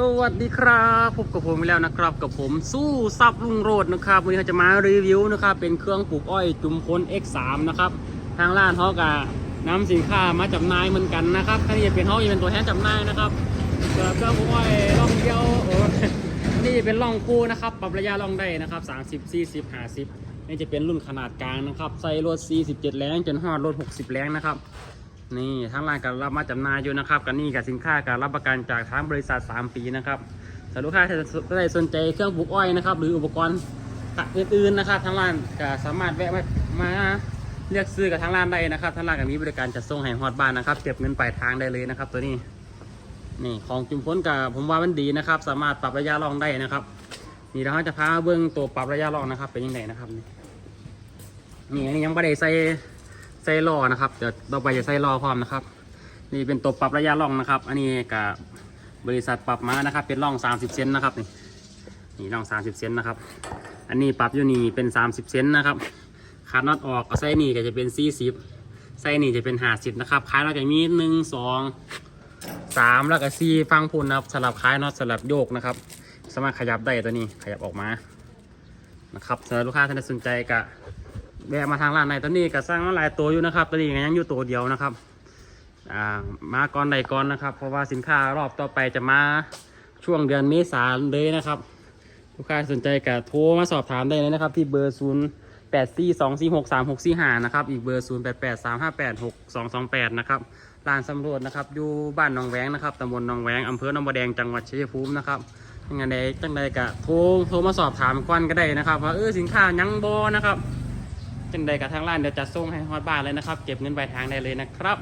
สวัสดีครับพบกับผมอีกแล้วนะครับ กับผมสู้ซับลุงโรดนะครับวันนี้เราจะมารีวิวนะครับเป็นเครื่องปลูกอ้อยจุมพล X3 นะครับทางร้านเขาก็นำสินค้ามาจำหน่ายเหมือนกันนะครับถ้านี่จะเป็นเขาจะเป็นตัวแทนจำหน่ายนะครับเครื่องปลูกอ้อยล่องเดียวนี่จะเป็นล่องคู่นะครับปรับระยะล่องได้นะครับ 30 40 50นี่จะเป็นรุ่นขนาดกลางนะครับใส่รถ47 แรงจนฮอดรถ60 แรงนะครับ นี่ทางร้านก็รับมาจำหน่ายอยู่นะครับกันนี่กับสินค้าการรับประกันจากทางบริษัท 3 ปีนะครับถ้าลูกค้าท่านใดสนใจเครื่องปลูกอ้อยนะครับหรืออุปกรณ์อื่นๆนะครับทางร้านก็สามารถแวะมามาเลือกซื้อกับทางร้านได้นะครับทางร้านก็มีบริการจัดส่งให้ฮอดบ้านนะครับเก็บเงินปลายทางได้เลยนะครับ ตัวนี้นี่ของจุ่มพ้นกับผมว่ามันดีนะครับ สามารถปรับระยะรองได้นะครับ นี่เราจะพาเบื้องตัวปรับระยะรองนะครับ เป็นยังไงนะครับ นี่นี่ยังไม่ได้ใส่ ไส้ล้อนะครับเดี๋ยวต่อไปจะไส้ล้อพร้อมนะครับ นี่เป็นตัวปรับระยะล่องนะครับ อันนี้กับบริษัทปรับมานะครับ เป็นล่อง 30 เซนนะครับนี่นี่ล่อง 30 เซนนะครับ อันนี้ปรับอยู่นี่เป็น 30 เซนนะครับขาดน็อตออกเอาไส้นี่ก็จะเป็น 40ไส้นี่จะเป็น 50 นะครับคล้ายเราจะมีหนึ่งสองสามแล้วก็สี่ฟังพูนนะครับสลับคล้ายน็อตสลับโยกนะครับ สามารถขยับได้ตัวนี้ขยับออกมานะครับสำหรับลูกค้าท่านใดสนใจก็ แวะมาทางร้านในตอนนี้ก็สร้างมาหลายตัวอยู่นะครับตอนนี้ก็ยังอยู่ตัวเดียวนะครับอ่ามาก่อนใดก่อนนะครับ เพราะว่าสินค้ารอบต่อไปจะมาช่วงเดือนเมษาเลยนะครับ ลูกค้าสนใจก็โทรมาสอบถามได้เลยนะครับ ที่เบอร์0 8 4 2 4 6 3 6 4 5นะครับอีกเบอร์0 8 8 3 5 8 6 2 2 8นะครับร้านสำรวจนะครับอยู่บ้านหนองแวงนะครับตำบลหนองแวงอำเภอหนองบัวแดงจังหวัดชัยภูมินะครับยังไงใดจังใดก็โทรโทรมาสอบถามก่อนก็ได้นะครับ ว่าเออสินค้ายังบอนะครับ งใดกับทางร้านเดี๋ยวจะส่งให้ฮอดบ้านเลยนะครับ เก็บเงินปลายทางได้เลยนะครับ